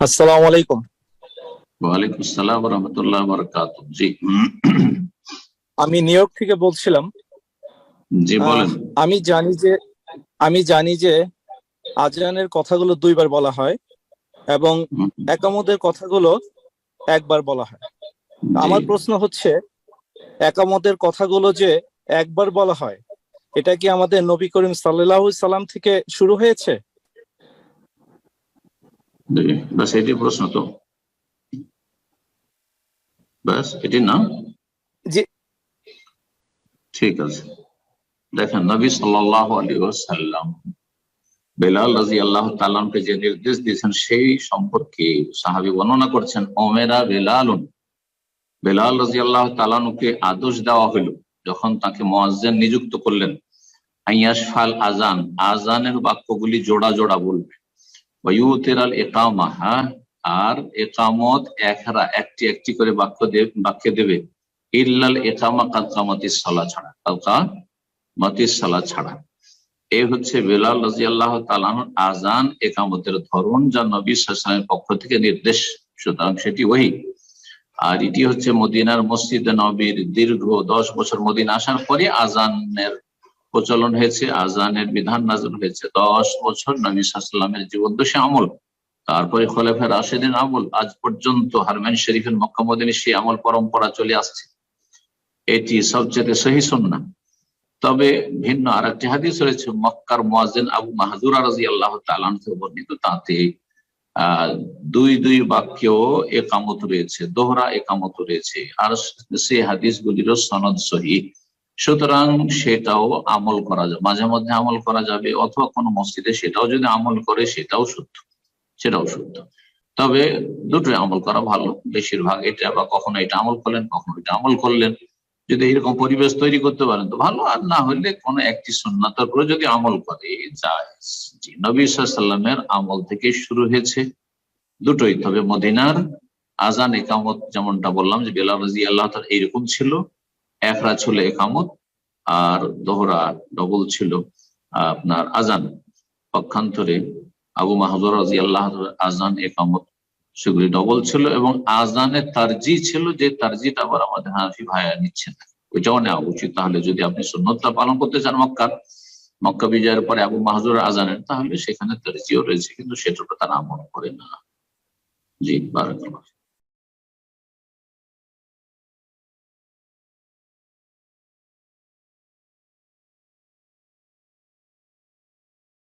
আসসালামু আলাইকুম। ওয়ালাইকুম আসসালাম রহমতুল্লাহ বরকাত জি। আমি নিউ ইয়র্ক থেকে বলছিলাম। জি বলেন। আমি জানি যে আমি জানি যে আজানের কথাগুলো দুইবার বলা হয় এবং একামতের কথাগুলো একবার বলা হয়। আমার প্রশ্ন হচ্ছে একামতের কথাগুলো যে একবার বলা হয় এটা কি আমাদের নবী করিম সাল্লাল্লাহু সাল্লাম থেকে শুরু হয়েছে? ব্যাস এটি প্রশ্ন তো। ব্যাস এটি না ঠিক আছে। দেখেন নবী সাল্লাহ আলী বেলাল রাজি আল্লাহ তালামকে যে নির্দেশ দিয়েছেন সেই সম্পর্কে সাহাবি বর্ণনা করছেন ওমেরা বেলালুন। বেলাল রাজি আল্লাহ তালানুকে আদেশ দেওয়া হইল যখন তাকে মোয়াজ্জেন নিযুক্ত করলেন আইয়াস ফাল আজান আজানের বাক্যগুলি জোড়া জোড়া বলবে। ওয়ুতেরাল একামা হ্যাঁ? আর একামত একরা, একটি একটি করে বাক্য দেব বাক্যে দেবে। ইল্লাল একামা কালকামাতিস সালা ছাড়া কালকা মাতিস সালা ছাড়া। এই হচ্ছে বেলাল রাজি আল্লাহ আজান একামতের ধরন, যা নবী সালামের পক্ষ থেকে নির্দেশ। সুতরাং সেটি ওই আর এটি হচ্ছে মদিনার মসজিদ নবীর দীর্ঘ দশ বছর মদিনা আসার পরে আজানের প্রচলন হয়েছে, আজানের বিধান নাজল হয়েছে। দশ বছর নবী সাল্লামের জীবদ্দশী আমল। তারপরে খলেফা রাশেদিন আমল। আজ পর্যন্ত হারমেন শরীফের মক্কামদিনী সেই আমল পরম্পরা চলে আসছে। এটি সবচেয়ে সহি সন্না তবে ভিন্ন আর একটি হাদিস রয়েছে, মক্কার মোয়াজিন আবু মাহাজুরা রাজি আল্লাহ তালান বর্ণিত, তাতে দুই দুই বাক্য একামত রয়েছে, দোহরা একামত রয়েছে। আর সে হাদিসগুলিরও সনদ সহি। সুতরাং সেটাও আমল করা যাবে মাঝে মধ্যে আমল করা যাবে, অথবা কোনো মসজিদে সেটাও যদি আমল করে, সেটাও শুদ্ধ। সেটাও শুদ্ধ। তবে দুটোই আমল করা ভালো, বেশিরভাগ এটা বা কখনো এটা আমল করলেন, কখনো এটা আমল করলেন। যদি এরকম পরিবেশ তৈরি করতে পারেন তো ভালো, আর না হলে কোনো একটি সুন্নাতের উপরে যদি আমল করে যায় নবী সাল্লামের আমল থেকে শুরু হয়েছে দুটোই। তবে মদিনার আজান একামত যেমনটা বললাম যে বেলা রাজি আল্লাহ তার এইরকম ছিল। একরা ছিল একামত, আর দোহরা ডবল ছিল আপনার আজান। পক্ষান্তরে আবু মাহজুর রাজি আল্লাহ আজান একামত। সেগুলি ডবল ছিল এবং আজানের তার্জি ছিল যে তার্জিটা আবার আমাদের হাফি ভাইয়া নিচ্ছেন। ওইটাও নেওয়া উচিত। তাহলে যদি আপনি সুন্নতটা পালন করতে চান মক্কার মক্কা বিজয়ের পরে আবু মাহজুর আজানের, তাহলে সেখানে তার্জিও রয়েছে, কিন্তু সেটার তারা আমল করে না। জি, বারাকাল্লাহ